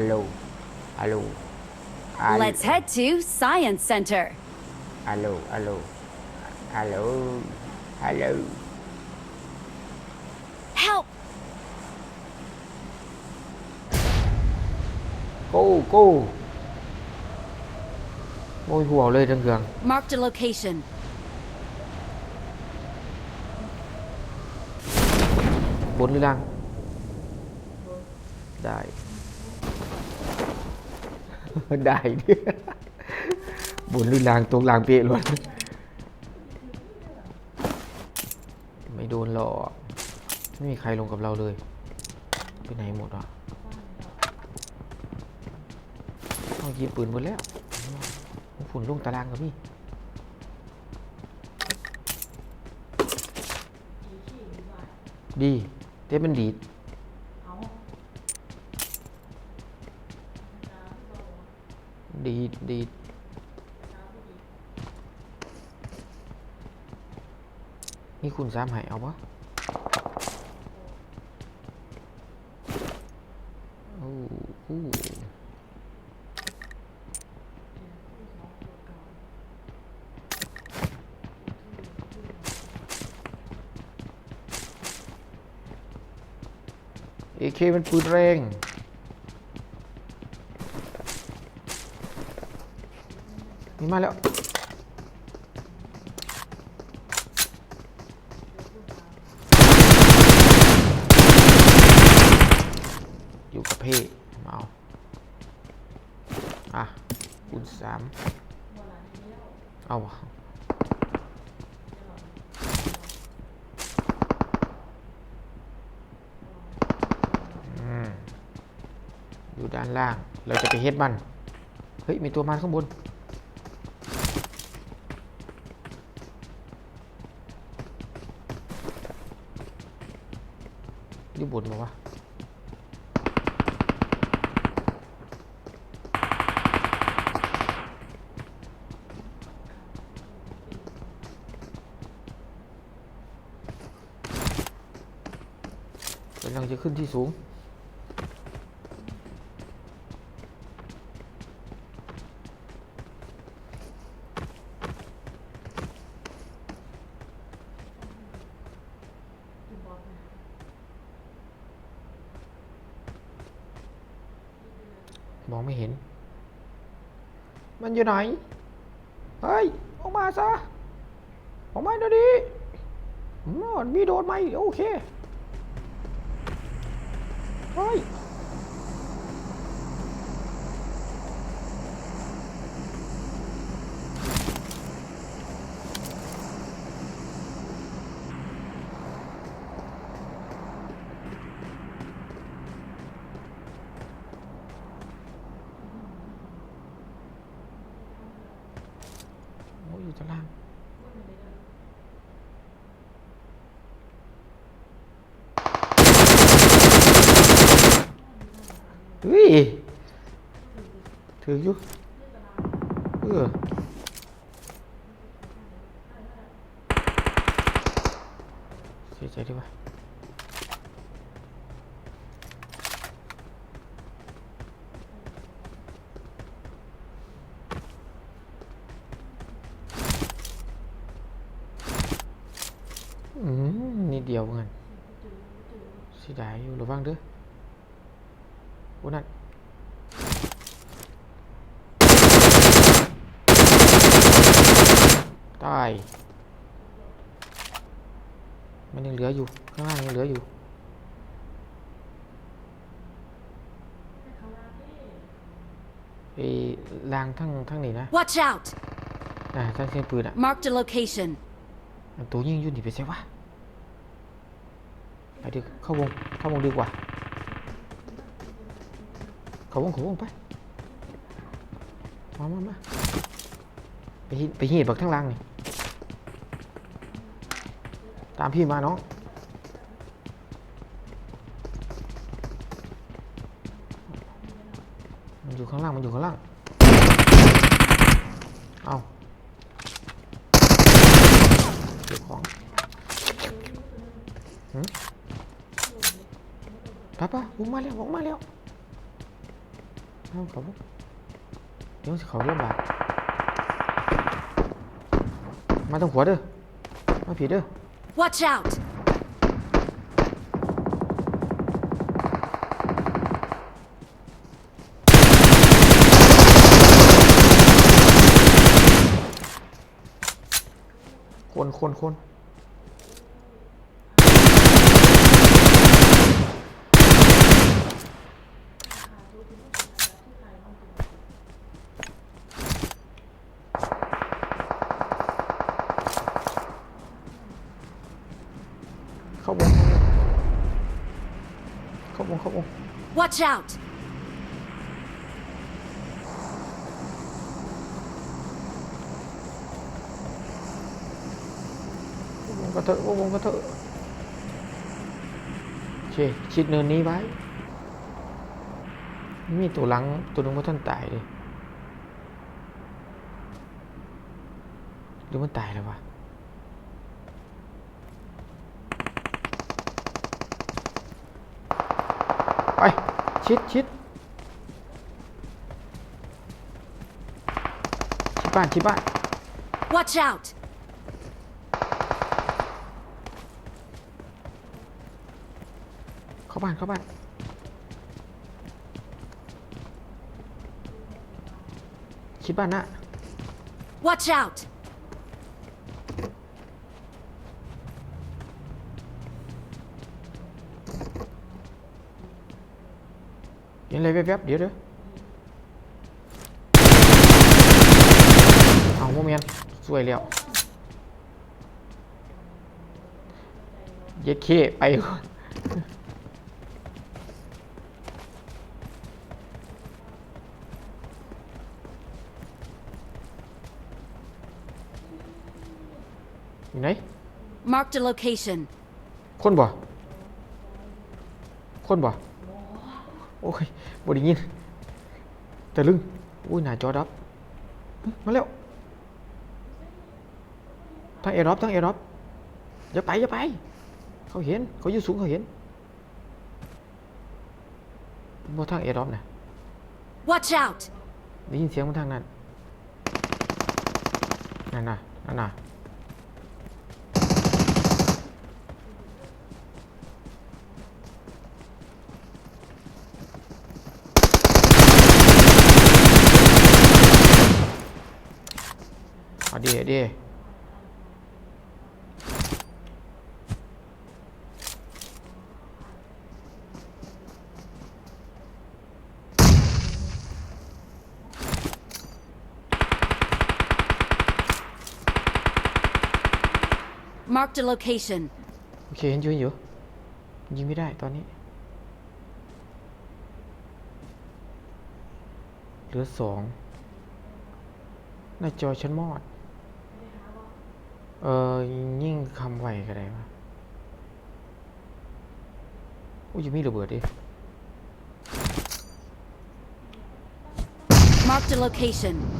Alo. Alo. Alo. Let's head to Science Center. Alo, alo. Alo. Alo. Help. Cô, cô. Ôi, hùa lên trên giường. Mark the location. bốn lưỡi lang. Đại. ได้ดิบนหรือล่างตรงล่างเป๊ะล้วนไม่โดนหรอกไม่มีใครลงกับเราเลย ไปไหนหมดอะเอายิงปืนหมดแล้วฝุ่นลงตารางกับพี่ดีเต้มันดี ดีดีนี่คุณสามหายเอาปะโอ้โหเอเคมันปืนแรง นี่มาแล้วอยู่กับเพ่มาเอาอะคูณสามเอาอืมอยู่ด้านล่าง เราจะไปเฮ็ดมัน เฮ้ย มีตัวมันข้างบน บนมาวะกำลังจะขึ้นที่สูง มองไม่เห็น มันอยู่ไหน เฮ้ย ออกมาซะ ออกมาเดี๋ยวนี้อืมมีโดนไหมโอเค เฮ้ย โอ้ยอยู่ตารางเฮ้ย ถืออยู่เออเสียใจด้วยวะอืมนิดเดียวเงิน เสียดายอยู่ระวังเด้อวันนั้นตายมันยังเหลืออยู่ ข้างล่างยังเหลืออยู่ไอ้ลางทั้งทั้งนี้นะ Watch out! อ่าทั้งเสียงปืนอะ Marked a location. อันตัวยิงอยุ่นที่ไปใช่วะ ไปดิเข้าวงเข้าวงดีกว่า เข้าวงเข้าวงไปมามามาไปไปเหีดบักทั้งล่างนี่ตามพี่มาน้องมันอยู่ข้างล่าง มันอยู่ข้างล่าง เอาเก็บของ หืมไปปะวงมาแล้ววงมาแล้วเอาเขาบ่เดี๋ยวสิเขาเรื่องบาดมาตรงหัวเด้อมาผีเด้อ Watch out! คนคนคนเข้าวง เข้าวงเข้าวง Watch out! วงกระเถอะวงกระเถอะโอเคชิดเนินนี้ไว้ มีตัวหลังตัวหนึงว่าท่านตายเลยหรือมันตายแล้ววะ ไป ชิดชิดชิดบ้านชิดบ้าน Watch out! เข้าบ้านเข้าบ้านชิดบ้านนะ Watch out! เห็นอะไรแวบๆเดี๋ยวเด้อเอาโมเมนสวยแล้วเย็ดเคไปก่อนอยู่ไหน Marked a location. คนบ่ คนบ่ โอ้ยบ่ได้ยินแต่ลึงอุ้ยหน้าจอดับเฮ้ยมาแล้วทั้งเอรอบทั้งเอรอบอย่าไปอย่าไป เขาเห็น เขาอยู่สูงเขาเห็นบ่ทางเอรอบนะ Watch out! ได้ยินเสียงมันทางนั้นนั่นน่ะนั่นน่ะ เอาดีเอาดี Marked a location. โอเคเห็นอยู่เห็นอยู่ยิงไม่ได้ตอนนี้ เหลือสองหน้าจอฉันมอด เออยิ่งคำไหวกันได้ปะอุ้ยยังมีระเบิดดิ Marked a location.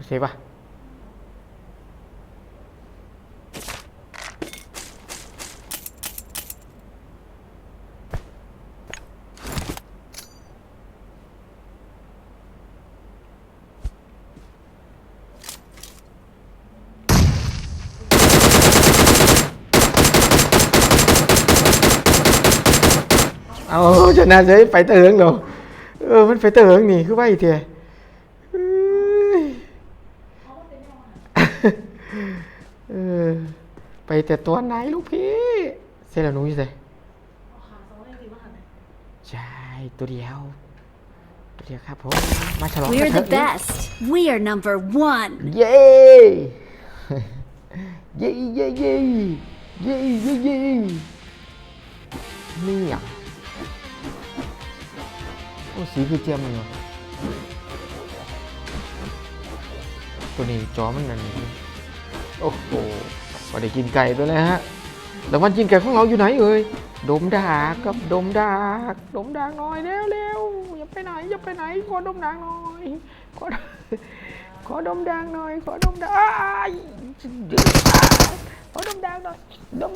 โอเคปะเอาชนะเลยไปเตอเหิงเหรอเออ มันไปเตอเหิงนี่ คือว่าอีเทียเอ้ย เออ ไปแต่ตัวไหนลูกพี่เสร็จแล้วหนูอยู่ไหนใช่ ตัวเดียว ตัวเดียวครับผม มาฉลองกั We're นเถ the อะ best. We are number one. เย้ เย่เย่เย่เย่เย่เย่นี่อะโอ้สีคือเจียมเลยเนาะตัวนี้จอมันนั่น โอ้โหมาได้กินไก่ตัวแล้วฮะแต่วันกินไก่ของเราอยู่ไหนเอ่ยดมดากกับดมดากดมดากหน่อยเร็วเร็วอย่าไปไหนอย่าไปไหนขอดมดากหน่อยขอขอดมดางหน่อยขอดมดางอ้ายขอดมดางหน่อยดม